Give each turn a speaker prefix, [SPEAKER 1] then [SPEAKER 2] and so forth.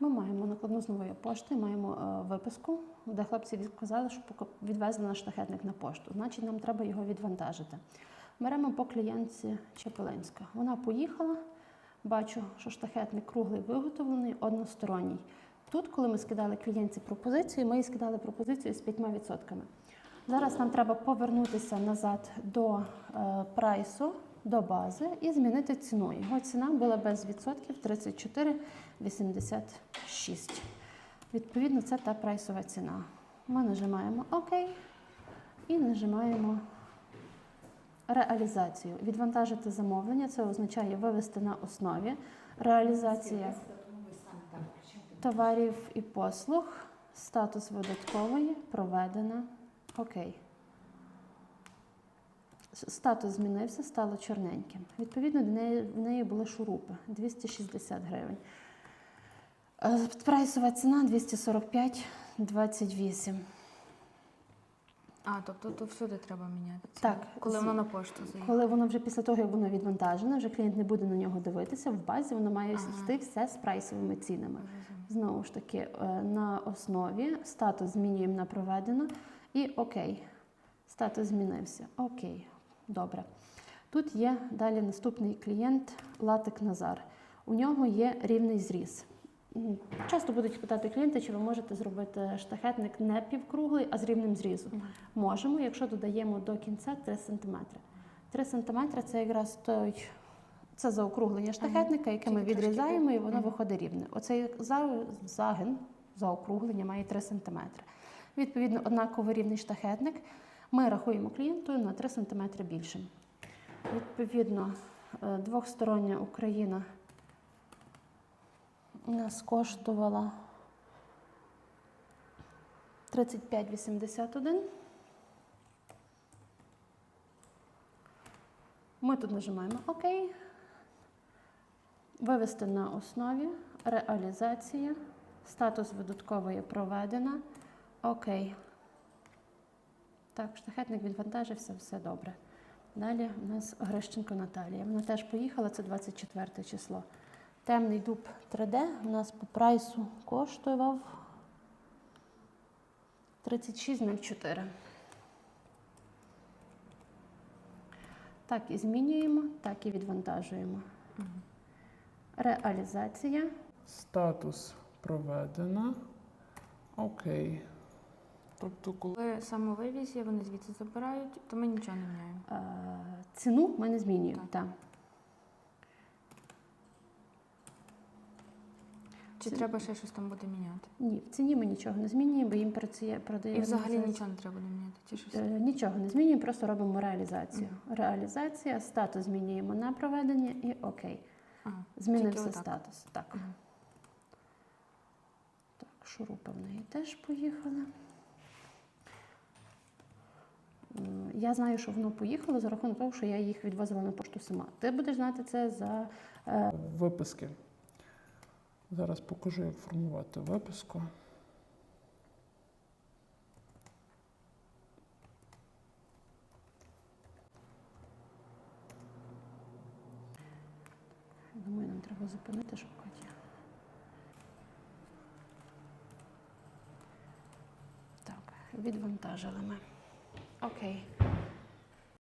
[SPEAKER 1] Ми маємо накладну з нової пошти, маємо е, виписку, де хлопці відказали, що відвезли наш шахетник на пошту. Значить, нам треба його відвантажити. Беремо по клієнтці Чепелинська. Вона поїхала. Бачу, що штахетник круглий виготовлений, односторонній. Тут, коли ми скидали клієнтці пропозицію, ми їй скидали пропозицію з 5%. Зараз нам треба повернутися назад до е, прайсу, до бази і змінити ціну. Його ціна була без відсотків 34,86. Відповідно, це та прайсова ціна. Ми нажимаємо ОК і нажимаємо реалізацію. Відвантажити замовлення це означає вивести на основі. Реалізація товарів і послуг, статус видаткової проведена. Окей. Статус змінився, стало чорненьким. Відповідно, до неї, в неї були шурупи 260 гривень. Е, Прайсова ціна 245,28.
[SPEAKER 2] А, тобто то всюди треба міняти. ціну,
[SPEAKER 1] Так,
[SPEAKER 2] Коли воно на пошту заїхало.
[SPEAKER 1] Коли воно вже після того, як воно відвантажене, вже клієнт не буде на нього дивитися, в базі воно має
[SPEAKER 2] Ага.
[SPEAKER 1] йти все з прайсовими цінами. Знову ж таки, е, на основі статус змінюємо на проведено і окей. Статус змінився. Окей, добре. Тут є далі наступний клієнт Латик Назар. У нього є рівний зріз. Часто будуть питати клієнти, чи ви можете зробити штахетник не півкруглий, а з рівним зрізом.
[SPEAKER 2] Мгм.
[SPEAKER 1] Можемо, якщо додаємо до кінця 3 см. 3 см це якраз той. Це заокруглення штахетника, яке ми відрізаємо, і воно виходить рівне. Оцей за- загин, заокруглення має 3 см. Відповідно, однаково рівний штахетник ми рахуємо клієнту на 3 см більшим. Відповідно, е, двохстороння Україна нас коштувала 35,81. Ми тут нажимаємо ОК. Вивести на основі. Реалізація. Статус видаткової проведена. Окей. Так, штахетник відвантажився, все добре. Далі у нас Грищенко Наталія. Вона теж поїхала, це 24 число. Темний дуб 3D у нас по прайсу коштував 36,04. Так і змінюємо, так і відвантажуємо. Реалізація.
[SPEAKER 3] Статус проведено. Окей. Тобто, коли
[SPEAKER 2] самовивіз є, вони звідси забирають, то ми нічого не міняємо.
[SPEAKER 1] Е, Ціну ми не змінюємо.
[SPEAKER 2] Так.
[SPEAKER 1] Так.
[SPEAKER 2] Чи
[SPEAKER 1] Це-
[SPEAKER 2] треба ще щось там буде міняти?
[SPEAKER 1] Ні, в ціні ми нічого не змінюємо, бо їм працює, продає.
[SPEAKER 2] І взагалі нічого не треба буде міняти. Чи щось?
[SPEAKER 1] Е, Нічого не змінюємо, просто робимо реалізацію. Реалізація, статус змінюємо на проведення і окей.
[SPEAKER 2] Ага,
[SPEAKER 1] Змінився
[SPEAKER 2] тільки
[SPEAKER 1] статус. Так.
[SPEAKER 2] Мгм.
[SPEAKER 1] Так, шурупи в неї теж поїхали. Я знаю, що воно поїхало за рахунок того, що я їх відвозила на пошту сама. Ти будеш знати це за е,
[SPEAKER 3] виписки. Зараз покажу, як формувати виписку.
[SPEAKER 1] Думаю, нам треба зупинити, щоб Катя. Так, відвантажили ми. Окей.